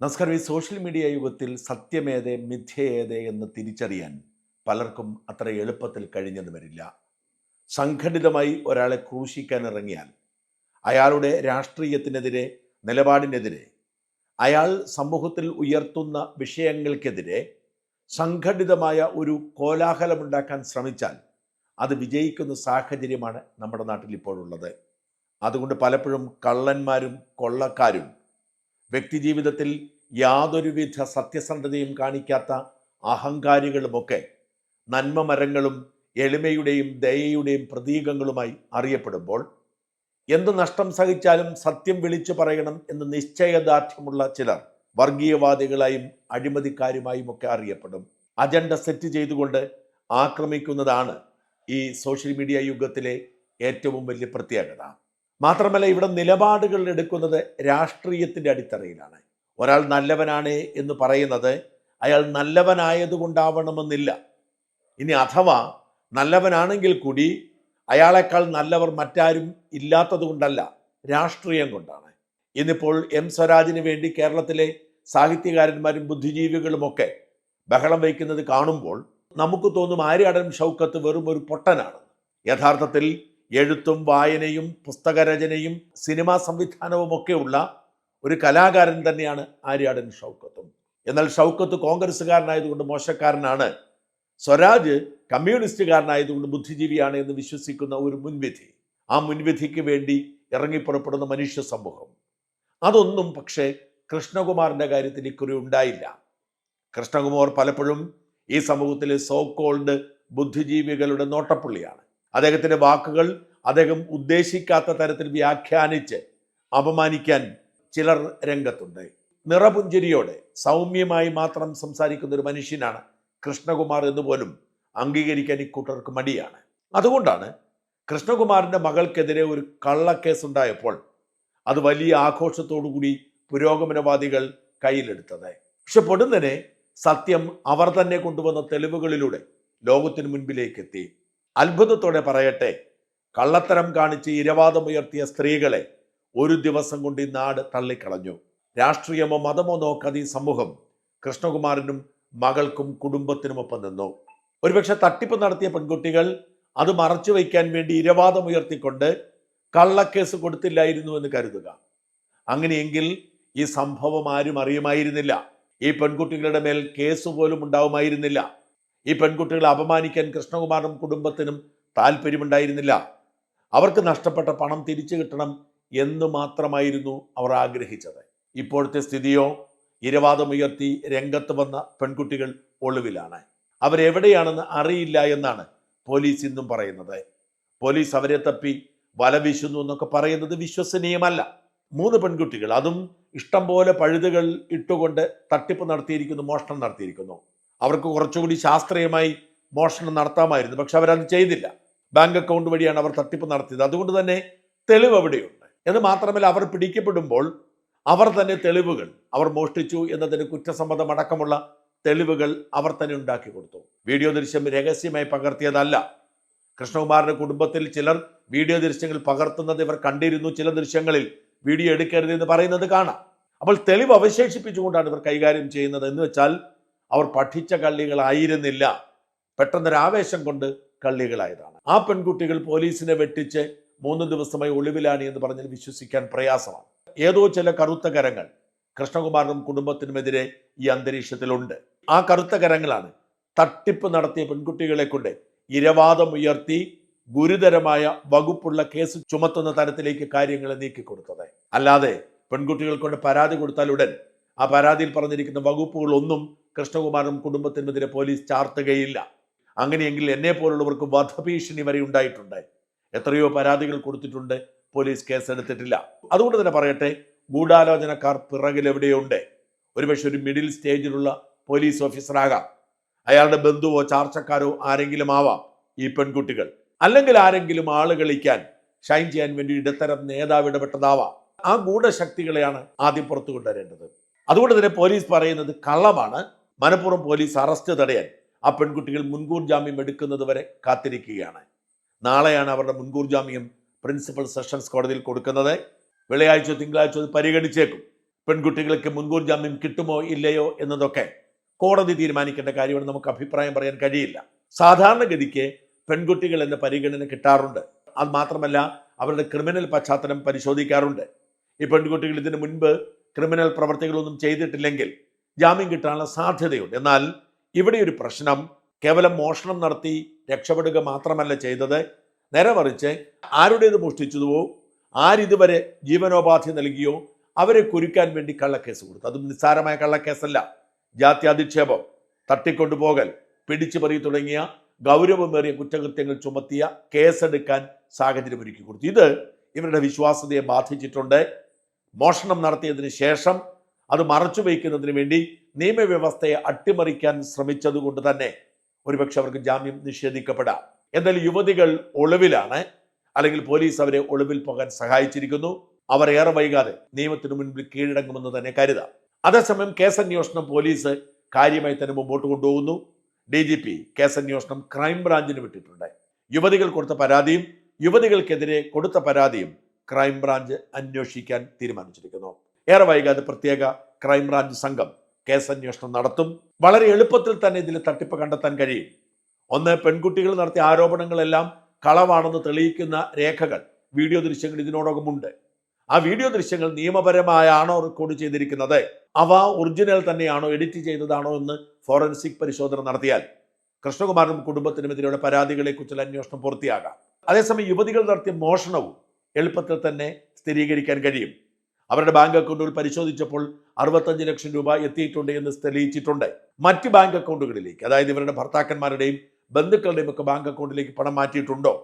നമസ്കാരം. ഈ social media യുഗത്തിൽ സത്യമേത് മിഥ്യയേത് എന്ന് തിരിച്ചറിയാൻ പലർക്കും അത്ര എളുപ്പത്തിൽ കഴിഞ്ഞെന്ന് വരില്ല. സംഘടിതമായി ഒരാളെ ക്രൂശിക്കാൻ ഇറങ്ങിയാൽ അയാളുടെ രാഷ്ട്രീയത്തിനെതിരെ നിലപാടിനെതിരെ അയാൾ സമൂഹത്തിൽ ഉയർത്തുന്ന വിഷയങ്ങൾക്കെതിരെ സംഘടിതമായ ഒരു കോലാഹലമുണ്ടാക്കാൻ ശ്രമിച്ചാൽ അത് വിജയിക്കുന്ന സാഹചര്യമാണ് നമ്മുടെ നാട്ടിൽ ഇപ്പോഴുള്ളത്. അതുകൊണ്ട് പലപ്പോഴും കള്ളന്മാരും കൊള്ളക്കാരും വ്യക്തിജീവിതത്തിൽ യാതൊരുവിധ സത്യസന്ധതയും കാണിക്കാത്ത അഹങ്കാരികളുമൊക്കെ നന്മ മരങ്ങളും എളിമയുടെയും ദയയുടെയും പ്രതീകങ്ങളുമായി അറിയപ്പെടുമ്പോൾ എന്ത് നഷ്ടം സഹിച്ചാലും സത്യം വിളിച്ചു പറയണം എന്ന് നിശ്ചയദാർഢ്യമുള്ള ചിലർ വർഗീയവാദികളായും അഴിമതിക്കാരുമായും ഒക്കെ അറിയപ്പെടും. അജണ്ട സെറ്റ് ചെയ്തുകൊണ്ട് ആക്രമിക്കുന്നതാണ് ഈ സോഷ്യൽ മീഡിയ യുഗത്തിലെ ഏറ്റവും വലിയ പ്രത്യേകത. മാത്രമല്ല ഇവിടെ നിലപാടുകൾ എടുക്കുന്നത് രാഷ്ട്രീയത്തിന്റെ അടിത്തറയിലാണ്. ഒരാൾ നല്ലവനാണ് എന്ന് പറയുന്നത് അയാൾ നല്ലവനായതുകൊണ്ടാവണമെന്നില്ല. ഇനി അഥവാ നല്ലവനാണെങ്കിൽ കൂടി അയാളെക്കാൾ നല്ലവർ മറ്റാരും ഇല്ലാത്തത് കൊണ്ടല്ല രാഷ്ട്രീയം കൊണ്ടാണ്. ഇന്നിപ്പോൾ എം സ്വരാജിന് വേണ്ടി കേരളത്തിലെ സാഹിത്യകാരന്മാരും ബുദ്ധിജീവികളുമൊക്കെ ബഹളം വയ്ക്കുന്നത് കാണുമ്പോൾ നമുക്ക് തോന്നും ആര്യാടൻ ഷൗക്കത്ത് വെറും ഒരു പൊട്ടനാണ് യഥാർത്ഥത്തിൽ എഴുത്തും വായനയും പുസ്തകരചനയും സിനിമാ സംവിധാനവും ഒക്കെയുള്ള ഒരു കലാകാരൻ തന്നെയാണ് ആര്യാടൻ ഷൗക്കത്തും. എന്നാൽ ഷൗക്കത്ത് കോൺഗ്രസ്സുകാരനായതുകൊണ്ട് മോശക്കാരനാണ്. സ്വരാജ് കമ്മ്യൂണിസ്റ്റുകാരനായതുകൊണ്ട് ബുദ്ധിജീവിയാണ് എന്ന് വിശ്വസിക്കുന്ന ഒരു മുൻവിധി. ആ മുൻവിധിക്ക് വേണ്ടി ഇറങ്ങിപ്പുറപ്പെടുന്ന മനുഷ്യ സമൂഹം. അതൊന്നും പക്ഷേ കൃഷ്ണകുമാറിന്റെ കാര്യത്തിൽ ഇക്കുറി ഉണ്ടായില്ല. കൃഷ്ണകുമാർ പലപ്പോഴും ഈ സമൂഹത്തിലെ സോ കോൾഡ് ബുദ്ധിജീവികളുടെ നോട്ടപ്പുള്ളിയാണ്. അദ്ദേഹത്തിന്റെ വാക്കുകൾ അദ്ദേഹം ഉദ്ദേശിക്കാത്ത തരത്തിൽ വ്യാഖ്യാനിച്ച് അപമാനിക്കാൻ ചിലർ രംഗത്തുണ്ട്. നിറപുഞ്ചിരിയോടെ സൗമ്യമായി മാത്രം സംസാരിക്കുന്ന ഒരു മനുഷ്യനാണ് കൃഷ്ണകുമാർ എന്ന് പോലും അംഗീകരിക്കാൻ ഇക്കൂട്ടർക്ക് മടിയാണ്. അതുകൊണ്ടാണ് കൃഷ്ണകുമാറിന്റെ മകൾക്കെതിരെ ഒരു കള്ളക്കേസ് ഉണ്ടായപ്പോൾ അത് വലിയ ആഘോഷത്തോടുകൂടി പുരോഗമനവാദികൾ കയ്യിലെടുത്തത്. പക്ഷെ പൊടുന്നനെ സത്യം അവർ തന്നെ കൊണ്ടുവന്ന തെളിവുകളിലൂടെ ലോകത്തിനു മുൻപിലേക്ക് എത്തി. അത്ഭുതത്തോടെ പറയട്ടെ. കള്ളത്തരം കാണിച്ച് ഇരവാദമുയർത്തിയ സ്ത്രീകളെ ഒരു ദിവസം കൊണ്ട് ഈ നാട് തള്ളിക്കളഞ്ഞു. രാഷ്ട്രീയമോ മതമോ നോക്കാതെ ഈ സമൂഹം കൃഷ്ണകുമാരനും മകൾക്കും കുടുംബത്തിനുമൊപ്പം നിന്നു. ഒരുപക്ഷെ തട്ടിപ്പ് നടത്തിയ പെൺകുട്ടികൾ അത് മറച്ചു വയ്ക്കാൻ വേണ്ടി ഇരവാദം ഉയർത്തിക്കൊണ്ട് കള്ളക്കേസ് കൊടുത്തില്ലായിരുന്നു എന്ന് കരുതുക. അങ്ങനെയെങ്കിൽ ഈ സംഭവം ആരും അറിയുമായിരുന്നില്ല. ഈ പെൺകുട്ടികളുടെ മേൽ കേസ് പോലും ഉണ്ടാവുമായിരുന്നില്ല. ഈ പെൺകുട്ടികളെ അപമാനിക്കാൻ കൃഷ്ണകുമാറും കുടുംബത്തിനും താല്പര്യമുണ്ടായിരുന്നില്ല. അവർക്ക് നഷ്ടപ്പെട്ട പണം തിരിച്ചു കിട്ടണം എന്ന് മാത്രമായിരുന്നു അവർ ആഗ്രഹിച്ചത്. ഇപ്പോഴത്തെ സ്ഥിതിയോ ഇരവാദമുയർത്തി രംഗത്ത് വന്ന പെൺകുട്ടികൾ ഒളിവിലാണ്. അവരെവിടെയാണെന്ന് അറിയില്ല എന്നാണ് പോലീസ് ഇന്നും പറയുന്നത്. പോലീസ് അവരെ തപ്പി വല വീശുന്നു എന്നൊക്കെ പറയുന്നത് വിശ്വസനീയമല്ല. മൂന്ന് പെൺകുട്ടികൾ അതും ഇഷ്ടം പോലെ പഴുതുകൾ ഇട്ടുകൊണ്ട് തട്ടിപ്പ് നടത്തിയിരിക്കുന്നു മോഷണം നടത്തിയിരിക്കുന്നു. അവർക്ക് കുറച്ചുകൂടി ശാസ്ത്രീയമായി മോഷണം നടത്താമായിരുന്നു. പക്ഷെ അവരത് ചെയ്തില്ല. ബാങ്ക് അക്കൗണ്ട് വഴിയാണ് അവർ തട്ടിപ്പ് നടത്തിയത്. അതുകൊണ്ട് തന്നെ തെളിവ് അവിടെയുണ്ട്. എന്ന് മാത്രമല്ല അവർ പിടിക്കപ്പെടുമ്പോൾ അവർ തന്നെ തെളിവുകൾ അവർ മോഷ്ടിച്ചു എന്നതിന് കുറ്റസമ്മതം അടക്കമുള്ള തെളിവുകൾ അവർ തന്നെ ഉണ്ടാക്കി കൊടുത്തു. വീഡിയോ ദൃശ്യം രഹസ്യമായി പകർത്തിയതല്ല. കൃഷ്ണകുമാറിന്റെ കുടുംബത്തിൽ ചിലർ വീഡിയോ ദൃശ്യങ്ങൾ പകർത്തുന്നത് ഇവർ കണ്ടിരുന്നു. ചില ദൃശ്യങ്ങളിൽ വീഡിയോ എടുക്കരുത് എന്ന് പറയുന്നത് കാണാം. അപ്പോൾ തെളിവ് അവശേഷിപ്പിച്ചുകൊണ്ടാണ് ഇവർ കൈകാര്യം ചെയ്യുന്നത്. എന്ന് വെച്ചാൽ അവർ പഠിച്ച കള്ളികളായിരുന്നില്ല. പെട്ടെന്നൊരു ആവേശം കൊണ്ട് കള്ളികളായതാണ്. ആ പെൺകുട്ടികൾ പോലീസിനെ വെട്ടിച്ച് മൂന്ന് ദിവസമായി ഒളിവിലാണ് എന്ന് പറഞ്ഞാൽ വിശ്വസിക്കാൻ പ്രയാസമാണ്. ഏതോ ചില കറുത്ത കരങ്ങൾ കൃഷ്ണകുമാറിനും കുടുംബത്തിനുമെതിരെ ഈ അന്തരീക്ഷത്തിലുണ്ട്. ആ കറുത്ത കരങ്ങളാണ് തട്ടിപ്പ് നടത്തിയ പെൺകുട്ടികളെ കൊണ്ട് ഇരവാദം ഉയർത്തി ഗുരുതരമായ വകുപ്പുള്ള കേസ് ചുമത്തുന്ന തരത്തിലേക്ക് കാര്യങ്ങളെ നീക്കിക്കൊടുത്തത്. അല്ലാതെ പെൺകുട്ടികൾ കൊണ്ട് പരാതി കൊടുത്താൽ ഉടൻ ആ പരാതിയിൽ പറഞ്ഞിരിക്കുന്ന വകുപ്പുകളൊന്നും കൃഷ്ണകുമാറും കുടുംബത്തിനുമെതിരെ പോലീസ് ചാർത്തുകയില്ല. അങ്ങനെയെങ്കിൽ എന്നെ പോലുള്ളവർക്ക് വധഭീഷണി വരെ ഉണ്ടായിട്ടുണ്ട്. എത്രയോ പരാതികൾ കൊടുത്തിട്ടുണ്ട്. പോലീസ് കേസെടുത്തിട്ടില്ല. അതുകൊണ്ട് തന്നെ പറയട്ടെ ഗൂഢാലോചനക്കാർ പിറകിൽ എവിടെയുണ്ട്? ഒരുപക്ഷെ ഒരു മിഡിൽ സ്റ്റേജിലുള്ള പോലീസ് ഓഫീസറാകാം. അയാളുടെ ബന്ധുവോ ചാർച്ചക്കാരോ ആരെങ്കിലും ആവാം ഈ പെൺകുട്ടികൾ. അല്ലെങ്കിൽ ആരെങ്കിലും ആൾ കളിക്കാൻ ഷൈൻ ചെയ്യാൻ വേണ്ടി ഇടത്തരം നേതാവ് ഇടപെട്ടതാവാം. ആ ഗൂഢശക്തികളെയാണ് ആദ്യം പുറത്തു കൊണ്ടുവരേണ്ടത് അതുകൊണ്ട് തന്നെ പോലീസ് പറയുന്നത് കള്ളമാണ്. മനഃപൂർവം പോലീസ് അറസ്റ്റ് തടയാൻ ആ പെൺകുട്ടികൾ മുൻകൂർ ജാമ്യം എടുക്കുന്നത് വരെ കാത്തിരിക്കുകയാണ്. നാളെയാണ് അവരുടെ മുൻകൂർ ജാമ്യം പ്രിൻസിപ്പൽ സെഷൻസ് കോടതിയിൽ കൊടുക്കുന്നത്. വെള്ളിയാഴ്ച തിങ്കളാഴ്ച അത് പരിഗണിച്ചേക്കും. പെൺകുട്ടികൾക്ക് മുൻകൂർ ജാമ്യം കിട്ടുമോ ഇല്ലയോ എന്നതൊക്കെ കോടതി തീരുമാനിക്കേണ്ട കാര്യമാണ് നമുക്ക് അഭിപ്രായം പറയാൻ കഴിയില്ല. സാധാരണഗതിക്ക് പെൺകുട്ടികൾ എന്ന പരിഗണന കിട്ടാറുണ്ട്. അത് മാത്രമല്ല അവരുടെ ക്രിമിനൽ പശ്ചാത്തലം പരിശോധിക്കാറുണ്ട്. ഈ പെൺകുട്ടികൾ ഇതിനു മുൻപ് ക്രിമിനൽ പ്രവർത്തികളൊന്നും ചെയ്തിട്ടില്ലെങ്കിൽ ജാമ്യം കിട്ടാനുള്ള സാധ്യതയുണ്ട്. എന്നാൽ ഇവിടെ ഒരു പ്രശ്നം കേവലം മോഷണം നടത്തി രക്ഷപ്പെടുക മാത്രമല്ല ചെയ്തത്. നേരെ മറിച്ച് ആരുടേത് മോഷ്ടിച്ചതുവോ ആരിതുവരെ ജീവനോപാധി നൽകിയോ അവരെ കുരുക്കാൻ വേണ്ടി കള്ളക്കേസ് കൊടുത്തു. അതും നിസ്സാരമായ കള്ളക്കേസല്ല. ജാത്യാധിക്ഷേപം തട്ടിക്കൊണ്ടുപോകൽ പിടിച്ചുപറി തുടങ്ങിയ ഗൗരവമേറിയ കുറ്റകൃത്യങ്ങൾ ചുമത്തിയ കേസെടുക്കാൻ സാഹചര്യം ഒരുക്കി കൊടുത്തു. ഇത് ഇവരുടെ വിശ്വാസ്യതയെ ബാധിച്ചിട്ടുണ്ട്. മോഷണം നടത്തിയതിന് ശേഷം അത് മറച്ചു വയ്ക്കുന്നതിന് വേണ്ടി നിയമവ്യവസ്ഥയെ അട്ടിമറിക്കാൻ ശ്രമിച്ചതുകൊണ്ട് തന്നെ ഒരുപക്ഷെ അവർക്ക് ജാമ്യം നിഷേധിക്കപ്പെടാം. എന്നാൽ യുവതികൾ ഒളിവിലാണ്. അല്ലെങ്കിൽ പോലീസ് അവരെ ഒളിവിൽ പോകാൻ സഹായിച്ചിരിക്കുന്നു. അവർ ഏറെ വൈകാതെ നിയമത്തിന് മുൻപിൽ കീഴടങ്ങുമെന്ന് തന്നെ കരുതാം. അതേസമയം കേസന്വേഷണം പോലീസ് കാര്യമായി തന്നെ മുമ്പോട്ട് കൊണ്ടുപോകുന്നു. ഡി ജി പി കേസന്വേഷണം ക്രൈംബ്രാഞ്ചിന് വിട്ടിട്ടുണ്ട്. യുവതികൾ കൊടുത്ത പരാതിയും യുവതികൾക്കെതിരെ കൊടുത്ത പരാതിയും ക്രൈംബ്രാഞ്ച് അന്വേഷിക്കാൻ തീരുമാനിച്ചിരിക്കുന്നു. ഏറെ വൈകാതെ പ്രത്യേക ക്രൈംബ്രാഞ്ച് സംഘം കേസ് അന്വേഷണം നടത്തും. വളരെ എളുപ്പത്തിൽ തന്നെ ഇതിൽ തട്ടിപ്പ് കണ്ടെത്താൻ കഴിയും. ഒന്ന് പെൺകുട്ടികൾ നടത്തിയ ആരോപണങ്ങളെല്ലാം കളവാണെന്ന് തെളിയിക്കുന്ന രേഖകൾ വീഡിയോ ദൃശ്യങ്ങൾ ഇതിനോടകമുണ്ട് ആ വീഡിയോ ദൃശ്യങ്ങൾ നിയമപരമായാണോ റെക്കോർഡ് ചെയ്തിരിക്കുന്നത്? അവ ഒറിജിനൽ തന്നെയാണോ എഡിറ്റ് ചെയ്തതാണോ എന്ന് ഫോറൻസിക് പരിശോധന നടത്തിയാൽ കൃഷ്ണകുമാരനും കുടുംബത്തിനുമെതിരെയുള്ള പരാതികളെക്കുറിച്ചുള്ള അന്വേഷണം പൂർത്തിയാകാം. അതേസമയം യുവതികൾ നടത്തിയ മോഷണവും എളുപ്പത്തിൽ തന്നെ സ്ഥിരീകരിക്കാൻ കഴിയും. അവരുടെ ബാങ്ക് അക്കൗണ്ടുകൾ പരിശോധിച്ചപ്പോൾ അറുപത്തഞ്ച് ലക്ഷം രൂപ എത്തിയിട്ടുണ്ട് എന്ന് തെളിയിച്ചിട്ടുണ്ട്. മറ്റ് ബാങ്ക് അക്കൗണ്ടുകളിലേക്ക് അതായത് ഇവരുടെ ഭർത്താക്കന്മാരുടെയും ബന്ധുക്കളുടെയും ഒക്കെ ബാങ്ക് അക്കൗണ്ടിലേക്ക് പണം മാറ്റിയിട്ടുണ്ടോ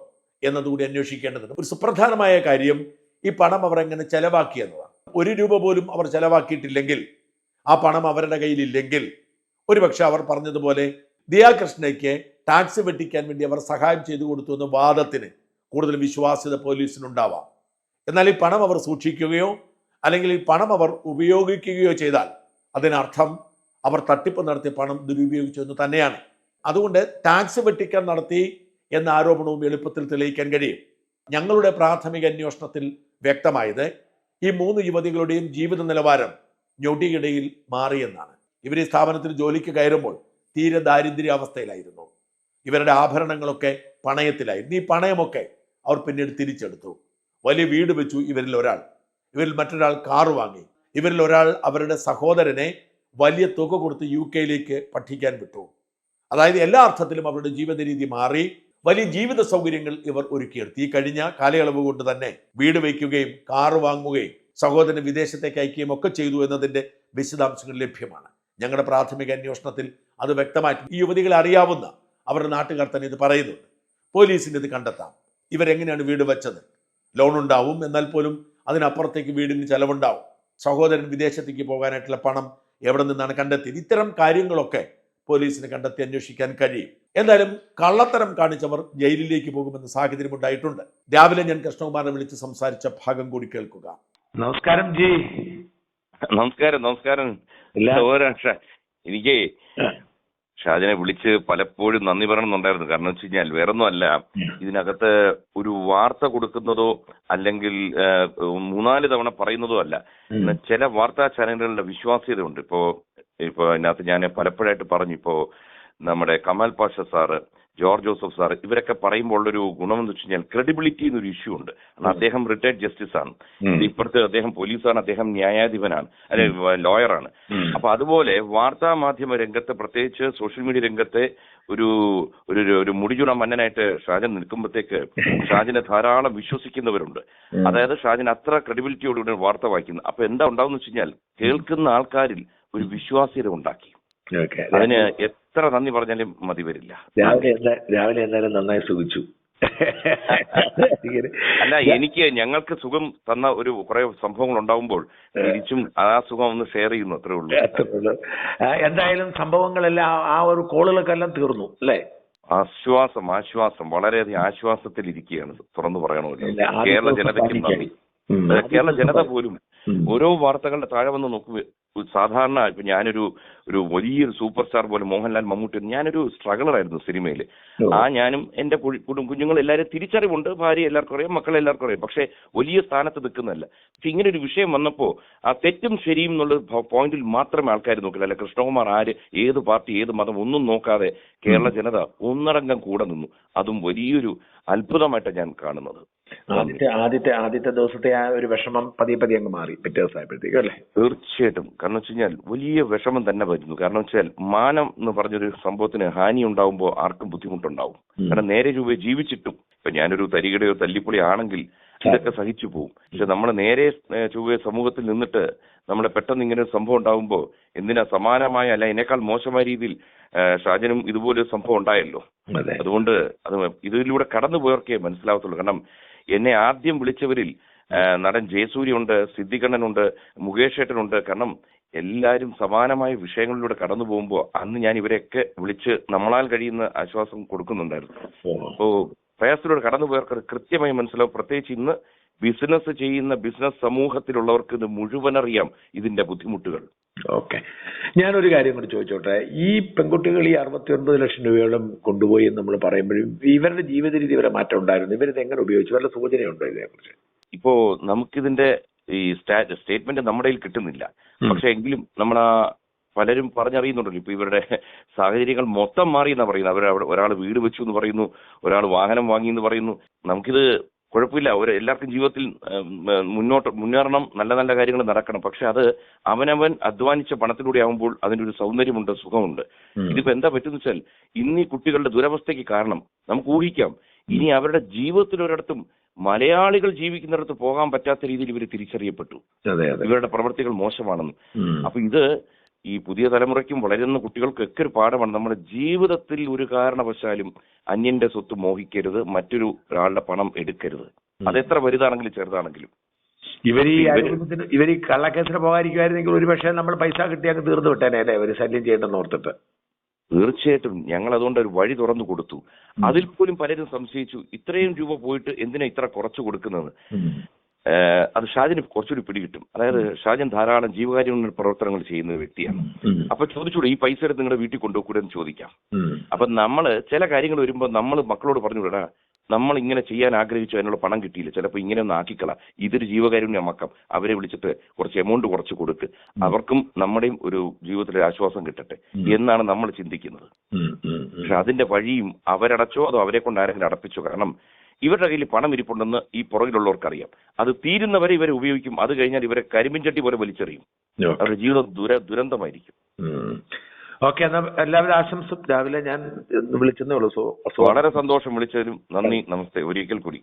എന്നതുകൂടി അന്വേഷിക്കേണ്ടതുണ്ട്. ഒരു സുപ്രധാനമായ കാര്യം ഈ പണം അവർ എങ്ങനെ ചെലവാക്കി എന്നതാണ്. ഒരു രൂപ പോലും അവർ ചെലവാക്കിയിട്ടില്ലെങ്കിൽ ആ പണം അവരുടെ കയ്യിലില്ലെങ്കിൽ ഒരുപക്ഷെ അവർ പറഞ്ഞതുപോലെ ദിയാകൃഷ്ണയ്ക്ക് ടാക്സ് വെട്ടിക്കാൻ വേണ്ടി അവർ സഹായം ചെയ്തു കൊടുത്തു എന്ന വാദത്തിന് കൂടുതൽ വിശ്വാസ്യത പോലീസിനുണ്ടാവാം. എന്നാൽ ഈ പണം അവർ സൂക്ഷിക്കുകയോ അല്ലെങ്കിൽ ഈ പണം അവർ ഉപയോഗിക്കുകയോ ചെയ്താൽ അതിനർത്ഥം അവർ തട്ടിപ്പ് നടത്തി പണം ദുരുപയോഗിച്ചു എന്ന് തന്നെയാണ്. അതുകൊണ്ട് ടാക്സ് വെട്ടിക്കാൻ നടത്തി എന്ന ആരോപണവും എളുപ്പത്തിൽ തെളിയിക്കാൻ കഴിയും. ഞങ്ങളുടെ പ്രാഥമിക അന്വേഷണത്തിൽ വ്യക്തമായത് ഈ മൂന്ന് യുവതികളുടെയും ജീവിത നിലവാരം ഞൊടിയിടയിൽ മാറിയെന്നാണ് ഇവർ ഈ സ്ഥാപനത്തിൽ ജോലിക്ക് കയറുമ്പോൾ തീരെ ദാരിദ്ര്യ അവസ്ഥയിലായിരുന്നു ഇവരുടെ ആഭരണങ്ങളൊക്കെ പണയത്തിലായിരുന്നു. ഈ പണയമൊക്കെ അവർ പിന്നീട് തിരിച്ചെടുത്തു. വലിയ വീട് വെച്ചു ഇവരിൽ ഒരാൾ. ഇവരിൽ മറ്റൊരാൾ കാർ വാങ്ങി. ഇവരിൽ ഒരാൾ അവരുടെ സഹോദരനെ വലിയ തുക കൊടുത്ത് യു കെയിലേക്ക് പഠിക്കാൻ വിട്ടു. അതായത് എല്ലാ അർത്ഥത്തിലും അവരുടെ ജീവിത രീതി മാറി. വലിയ ജീവിത സൗകര്യങ്ങൾ ഇവർ ഒരുക്കിയെടുത്തു. ഈ കഴിഞ്ഞ കാലയളവ് കൊണ്ട് തന്നെ വീട് വയ്ക്കുകയും കാർ വാങ്ങുകയും സഹോദരൻ വിദേശത്തേക്ക് അയക്കുകയും ഒക്കെ ചെയ്തു എന്നതിന്റെ വിശദാംശങ്ങൾ ലഭ്യമാണ്. ഞങ്ങളുടെ പ്രാഥമിക അന്വേഷണത്തിൽ അത് വ്യക്തമായിട്ട് ഈ യുവതികളെ അറിയാവുന്ന അവരുടെ നാട്ടുകാർ തന്നെ ഇത് പറയുന്നുണ്ട്. പോലീസിന് ഇത് കണ്ടെത്താം. ഇവരെങ്ങനെയാണ് വീട് വെച്ചത്? ലോൺ ഉണ്ടാവും എന്നാൽ പോലും അതിനപ്പുറത്തേക്ക് വീടിന് ചെലവുണ്ടാവും. സഹോദരൻ വിദേശത്തേക്ക് പോകാനായിട്ടുള്ള പണം എവിടെ നിന്നാണ് കണ്ടെത്തിയത്? ഇത്തരം കാര്യങ്ങളൊക്കെ പോലീസിന് കണ്ടെത്തി അന്വേഷിക്കാൻ കഴിയും. എന്തായാലും കള്ളത്തരം കാണിച്ചവർ ജയിലിലേക്ക് പോകുമെന്ന സാഹചര്യം ഉണ്ടായിട്ടുണ്ട്. രാവിലെ ഞാൻ കൃഷ്ണകുമാറിനെ വിളിച്ച് സംസാരിച്ച ഭാഗം കൂടി കേൾക്കുക. നമസ്കാരം ജി. നമസ്കാരം നമസ്കാരം. എനിക്ക് ഷാജനെ വിളിച്ച് പലപ്പോഴും നന്ദി പറയണമെന്നുണ്ടായിരുന്നു. കാരണം വെച്ച് കഴിഞ്ഞാൽ വേറൊന്നും അല്ല ഇതിനകത്ത് ഒരു വാർത്ത കൊടുക്കുന്നതോ അല്ലെങ്കിൽ മൂന്നാൽ തവണ പറയുന്നതോ അല്ല. എന്നാൽ ചില വാർത്താ ചാനലുകളുടെ വിശ്വാസ്യത ഉണ്ട് ഇപ്പോ ഇപ്പോ ഇതിനകത്ത് ഞാൻ പലപ്പോഴായിട്ട് പറഞ്ഞു. ഇപ്പോ നമ്മുടെ Kamal Pasha sir George Joseph sir ഇവരൊക്കെ പറയുമ്പോൾ ഉള്ളൊരു ഗുണമെന്ന് വെച്ച് കഴിഞ്ഞാൽ ക്രെഡിബിലിറ്റി എന്നൊരു ഇഷ്യൂ ഉണ്ട്. കാരണം അദ്ദേഹം റിട്ടയർഡ് ജസ്റ്റിസ് ആണ്. ഇപ്പോഴത്തെ ഇപ്പുറത്ത് അദ്ദേഹം പോലീസാണ് അദ്ദേഹം ന്യായാധിപനാണ് അല്ലെ ലോയറാണ് അപ്പൊ അതുപോലെ വാർത്താ മാധ്യമ രംഗത്ത് പ്രത്യേകിച്ച് സോഷ്യൽ മീഡിയ രംഗത്തെ ഒരു ഒരു ഒരു- ഒരു മുടിചുണ മന്നനായിട്ട് ഷാജൻ നിൽക്കുമ്പോഴത്തേക്ക് ഷാജിനെ ധാരാളം വിശ്വസിക്കുന്നവരുണ്ട്. അതായത് ഷാജിൻ അത്ര ക്രെഡിബിലിറ്റിയോടുകൂടി വാർത്ത വായിക്കുന്നത് അപ്പൊ എന്താ ഉണ്ടാവുന്ന വെച്ച് കഴിഞ്ഞാൽ കേൾക്കുന്ന ആൾക്കാരിൽ ഒരു വിശ്വാസ്യത ഉണ്ടാക്കി. അതിന് എത്ര നന്ദി പറഞ്ഞാലും മതി വരില്ല. രാവിലെ രാവിലെ എന്തായാലും നന്നായി സുഖിച്ചു. അല്ല എനിക്ക് ഞങ്ങൾക്ക് സുഖം തന്ന ഒരു കുറെ സംഭവങ്ങൾ ഉണ്ടാവുമ്പോൾ തിരിച്ചും ആ സുഖം ഒന്ന് ഷെയർ ചെയ്യുന്നു അത്രേ ഉള്ളൂ. എന്തായാലും സംഭവങ്ങളെല്ലാം ആ- ഒരു കോളുകളൊക്കെ എല്ലാം തീർന്നു അല്ലേ? ആശ്വാസം ആശ്വാസം. വളരെയധികം ആശ്വാസത്തിൽ ഇരിക്കുകയാണ് തുറന്നു പറയണമല്ലോ. കേരള ജനതയ്ക്ക് നന്ദി. കേരള ജനത പോലും ഓരോ വാർത്തകളുടെ താഴെ വന്ന് നോക്കുക സാധാരണ ഇപ്പൊ ഞാനൊരു ഒരു വലിയൊരു സൂപ്പർ സ്റ്റാർ പോലെ മോഹൻലാൽ മമ്മൂട്ടി ഞാനൊരു സ്ട്രഗിളർ ആയിരുന്നു സിനിമയിൽ. ആ ഞാനും എന്റെ കുഞ്ഞുങ്ങൾ എല്ലാവരും തിരിച്ചറിവുണ്ട്. ഭാര്യ എല്ലാവർക്കും അറിയാം മക്കളെ എല്ലാവർക്കും അറിയാം. പക്ഷെ വലിയ സ്ഥാനത്ത് നിൽക്കുന്നതല്ല. പക്ഷെ ഇങ്ങനെ ഒരു വിഷയം വന്നപ്പോ ആ തെറ്റും ശരിയും എന്നുള്ള പോയിന്റിൽ മാത്രമേ ആൾക്കാർ നോക്കില്ല അല്ല കൃഷ്ണകുമാർ ആര് ഏത് പാർട്ടി ഏത് മതം ഒന്നും നോക്കാതെ കേരള ജനത ഒന്നടങ്കം കൂടെ നിന്നു. അതും വലിയൊരു അത്ഭുതമായിട്ടാണ് ഞാൻ കാണുന്നത്. ആദ്യത്തെ ആദ്യത്തെ ആദ്യത്തെ ദിവസത്തെ ആ ഒരു വിഷമം പതിയെ പതിയെ അങ്ങ് മാറി പിറ്റേ ദിവസമായപ്പോഴത്തേക്കും അല്ലേ? തീർച്ചയായിട്ടും. കാരണം വെച്ച് കഴിഞ്ഞാൽ വലിയ വിഷമം തന്നെ വരുന്നു. കാരണം വെച്ചാൽ മാനം എന്ന് പറഞ്ഞൊരു സംഭവത്തിന് ഹാനി ഉണ്ടാവുമ്പോൾ ആർക്കും ബുദ്ധിമുട്ടുണ്ടാവും. കാരണം നേരെ ചൊവ്വേ ജീവിച്ചിട്ടും ഇപ്പൊ ഞാനൊരു തരികടയോ തല്ലിപ്പൊളിയോ ആണെങ്കിൽ ഇതൊക്കെ സഹിച്ചു പോകും പക്ഷെ നമ്മൾ നേരെ ചൊവ്വേ സമൂഹത്തിൽ നിന്നിട്ട് നമ്മളെ പെട്ടെന്ന് ഇങ്ങനെ ഒരു സംഭവം ഉണ്ടാവുമ്പോൾ എന്തിനാ സമാനമായ അല്ല ഇതിനേക്കാൾ മോശമായ രീതിയിൽ ഷാജനും ഇതുപോലെ ഒരു സംഭവം ഉണ്ടായല്ലോ. അതുകൊണ്ട് അത് ഇതിലൂടെ കടന്നു പോയവർക്കേ മനസ്സിലാവത്തുള്ളൂ. കാരണം എന്നെ ആദ്യം വിളിച്ചവരിൽ നടൻ ജയസൂര്യ ഉണ്ട് സിദ്ധികണ്ണനുണ്ട് മുകേഷ് ഏട്ടനുണ്ട്. കാരണം എല്ലാവരും സമാനമായ വിഷയങ്ങളിലൂടെ കടന്നു പോകുമ്പോൾ അന്ന് ഞാൻ ഇവരെയൊക്കെ വിളിച്ച് നമ്മളാൽ കഴിയുന്ന ആശ്വാസം കൊടുക്കുന്നുണ്ടായിരുന്നു. അപ്പോ പ്രയാസത്തിലൂടെ കടന്നു പോയവർക്ക് കൃത്യമായി മനസ്സിലാവും. പ്രത്യേകിച്ച് ഇന്ന് ബിസിനസ് ചെയ്യുന്ന ബിസിനസ് സമൂഹത്തിലുള്ളവർക്ക് ഇത് മുഴുവൻ അറിയാം ഇതിന്റെ ബുദ്ധിമുട്ടുകൾ. ഓക്കെ. ഞാനൊരു കാര്യം കൂടി ചോദിച്ചോട്ടെ. ഈ പെൺകുട്ടികൾ ഈ അറുപത്തി ഒൻപത് ലക്ഷം രൂപയോളം കൊണ്ടുപോയി എന്ന് നമ്മൾ പറയുമ്പോഴും ഇവരുടെ ജീവിത രീതി വരെ മാറ്റം ഉണ്ടായിരുന്നു. ഇവരിത് എങ്ങനെ ഉപയോഗിച്ചു? വല്ല സൂചനയുണ്ടോ ഇതിനെക്കുറിച്ച്? ഇപ്പോ നമുക്കിതിന്റെ ഈ സ്റ്റേറ്റ്മെന്റ് നമ്മുടെ കയ്യിൽ കിട്ടുന്നില്ല. പക്ഷെ എങ്കിലും നമ്മൾ ആ പലരും പറഞ്ഞറിയുന്നുണ്ടല്ലോ. ഇപ്പൊ ഇവരുടെ സാഹചര്യങ്ങൾ മൊത്തം മാറി എന്നാ പറയുന്നത്. അവർ ഒരാൾ വീട് വെച്ചു എന്ന് പറയുന്നു ഒരാൾ വാഹനം വാങ്ങി എന്ന് പറയുന്നു. നമുക്കിത് കുഴപ്പമില്ല. ഒരു എല്ലാവർക്കും ജീവിതത്തിൽ മുന്നോട്ട് മുന്നേറണം നല്ല നല്ല കാര്യങ്ങൾ നടക്കണം. പക്ഷെ അത് അവനവൻ അധ്വാനിച്ച പണത്തിലൂടെ ആവുമ്പോൾ അതിന്റെ ഒരു സൗന്ദര്യമുണ്ട് സുഖമുണ്ട്. ഇതിപ്പോ എന്താ പറ്റുന്ന വെച്ചാൽ ഇന്ന് ഈ കുട്ടികളുടെ ദുരവസ്ഥയ്ക്ക് കാരണം നമുക്ക് ഊഹിക്കാം. ഇനി അവരുടെ ജീവിതത്തിൽ ഒരിടത്തും മലയാളികൾ ജീവിക്കുന്നിടത്ത് പോകാൻ പറ്റാത്ത രീതിയിൽ ഇവർ തിരിച്ചറിയപ്പെട്ടു. ഇവരുടെ പ്രവൃത്തികൾ മോശമാണെന്ന്. അപ്പൊ ഇത് ഈ പുതിയ തലമുറയ്ക്കും വളരുന്ന കുട്ടികൾക്കൊക്കെ ഒരു പാഠമാണ്. നമ്മുടെ ജീവിതത്തിൽ ഒരു കാരണവശാലും അന്യന്റെ സ്വത്ത് മോഹിക്കരുത് മറ്റൊരു ഒരാളുടെ പണം എടുക്കരുത്. അതെത്ര വലുതാണെങ്കിലും ചെറുതാണെങ്കിലും. ഇവർ ഈ ഇവർ ഇവർ ഈ കള്ളക്കേസിന് പോകാതിരിക്കുമായിരുന്നെങ്കിൽ ഒരു പക്ഷേ നമ്മൾ പൈസ കിട്ടി അങ്ങ് തീർന്നു വിട്ടേനെ അല്ലേ? ഒരു ശല്യം ചെയ്യണ്ടെന്ന് ഓർത്തിട്ട്. തീർച്ചയായിട്ടും. ഞങ്ങൾ അതുകൊണ്ട് ഒരു വഴി തുറന്നു കൊടുത്തു. അതിൽ പോലും പലരും സംശയിച്ചു. ഇത്രയും രൂപ പോയിട്ട് എന്തിനാ ഇത്ര കുറച്ചു കൊടുക്കുന്നത്? അത് ഷാജിന് കുറച്ചുകൂടി പിടികിട്ടും. അതായത് ഷാജൻ ധാരാളം ജീവകാര്യ പ്രവർത്തനങ്ങൾ ചെയ്യുന്ന വ്യക്തിയാണ്. അപ്പൊ ചോദിച്ചൂടെ ഈ പൈസ എടുത്ത് നിങ്ങളുടെ വീട്ടിൽ കൊണ്ടുപോകൂടെ എന്ന് ചോദിക്കാം അപ്പൊ നമ്മൾ ചില കാര്യങ്ങൾ വരുമ്പോൾ നമ്മൾ മക്കളോട് പറഞ്ഞു വിടാ നമ്മൾ ഇങ്ങനെ ചെയ്യാൻ ആഗ്രഹിച്ചു അതിനുള്ള പണം കിട്ടിയില്ല. ചിലപ്പോൾ ഇങ്ങനെ ഒന്ന് ആക്കിക്കള. ഇതൊരു ജീവകാരുണ്യമാക്കാം അവരെ വിളിച്ചിട്ട് കുറച്ച് എമൗണ്ട് കുറച്ച് കൊടുക്ക്. അവർക്കും നമ്മുടെയും ഒരു ജീവിതത്തിൽ ആശ്വാസം കിട്ടട്ടെ. എന്നാണ് നമ്മൾ ചിന്തിക്കുന്നത്. പക്ഷെ അതിന്റെ വഴിയും അവരടച്ചോ അതോ അവരെ കൊണ്ട് ആരെങ്കിലും അടപ്പിച്ചോ? കാരണം ഇവരുടെ കയ്യിൽ പണം ഇരിപ്പുണ്ടെന്ന് ഈ പുറകിലുള്ളവർക്കറിയാം. അത് തീരുന്നവരെ ഇവരെ ഉപയോഗിക്കും. അത് കഴിഞ്ഞാൽ ഇവരെ കരിമിൻ പോലെ വലിച്ചെറിയും. അവരുടെ ജീവിതം ദുര ദുരന്തമായിരിക്കും. ഓക്കെ എന്നാ എല്ലാവരും ആശംസ. രാവിലെ ഞാൻ വിളിച്ചെന്നേ ഉള്ളൂ. വളരെ സന്തോഷം വിളിച്ചതിനും നന്ദി നമസ്തേ. ഒരിക്കൽ കൂടി.